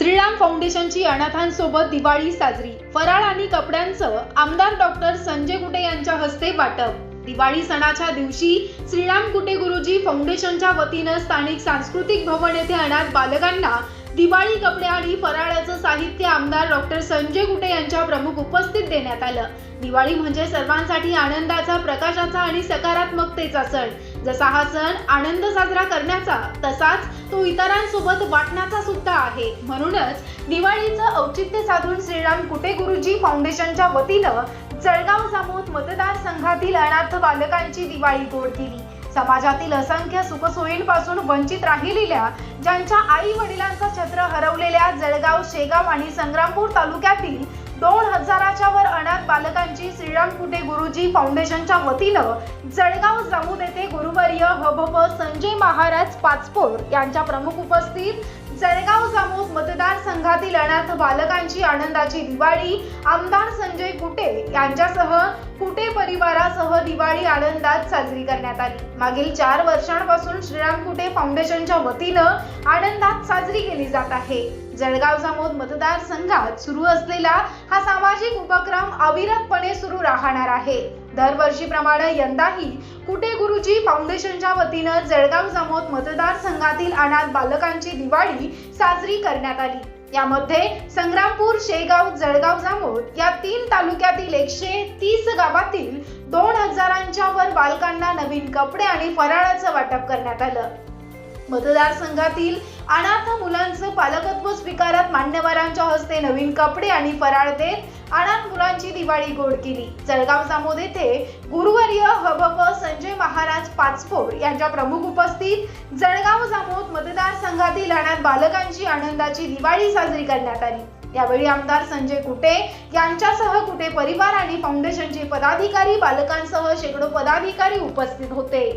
श्रीराम फाउंडेशनची अनाथांसोबत दिवाळी साजरी. फराळ आणि कपड्यांचं आमदार डॉक्टर संजय कुटे यांच्या हस्ते वाटप. दिवाळी सणाच्या दिवशी श्रीराम कुटे गुरुजी फाउंडेशनच्या वतीनं स्थानिक सांस्कृतिक भवन येथे अनाथ बालकांना दिवाळी कपडे आणि फराळाचं साहित्य आमदार डॉक्टर संजय कुटे यांच्या प्रमुख उपस्थित देण्यात आलं. दिवाळी म्हणजे सर्वांसाठी आनंदाचा प्रकाशाचा आणि सकारात्मकतेचा सण. जसा हा सण आनंद साजरा करण्याचा तसाच तो इतरांसोबत वाटण्याचा सुद्धा आहे. म्हणूनच दिवाळीचं औचित्य साधून श्रीराम कुटे गुरुजी फाउंडेशनच्या वतीनं जळगाव जामोद मतदारसंघातील अनाथ बालकांची दिवाळी गोड केली. समाजातील असंख्य सुखसोयींपासून वंचित राहिलेल्या ज्यांच्या आई वडिलांचा छत्र हरवलेल्या जळगाव शेगाव आणि संग्रामपूर तालुक्यातील दोन वर अनाथ बालकांची श्रीराम कुटे गुरुजी फाउंडेशनच्या वतीनं जळगाव जामोद येथे गुरुवर्य हबप संजय महाराज पाचपोर यांच्या प्रमुख उपस्थित जळगाव जामोद मतदारसंघातील अनाथ बालकांची आनंदाची दिवाळी आमदार संजय कुटे यांच्यासह कुटे परिवारासह दिवाळी आनंदात साजरी करण्यात आली. मागील चार वर्षांपासून श्रीराम कुटे फाउंडेशनच्या वतीनं आनंदात साजरी केली जात आहे. जळगाव जामोद मतदारसंघात सुरू असलेला हा सामाजिक उपक्रम अविरतपणे सुरू राहणार आहे. दरवर्षीप्रमाणे यंदाही कुटे गुरुजी फाउंडेशनच्या वतीनं जळगाव जामोद मतदारसंघातील अनाथ बालकांची दिवाळी साजरी करण्यात आली. यामध्ये संग्रामपूर शेगाव जळगाव जामोद या तीन तालुक्यातील एकशे तीस गावातील दोन हजारांच्या वर बालकांना नवीन कपडे आणि फराळाचं वाटप करण्यात आलं. मतदारसंघातील अनाथ मुलांचं पालकत्व स्वीकारत मान्यवरांच्या हस्ते नवीन कपडे आणि फराळ देत अनाथ मुलांची दिवाळी गोड केली. जळगाव जामोद येथे गुरुवर्य हबप संजय महाराज पाचपोर यांच्या प्रमुख उपस्थित जळगाव जामोद मतदारसंघातील अनाथ बालकांची आनंदाची दिवाळी साजरी करण्यात आली. यावेळी आमदार संजय कुटे यांच्यासह कुटे परिवार आणि फाउंडेशनचे पदाधिकारी बालकांसह शेकडो पदाधिकारी उपस्थित होते.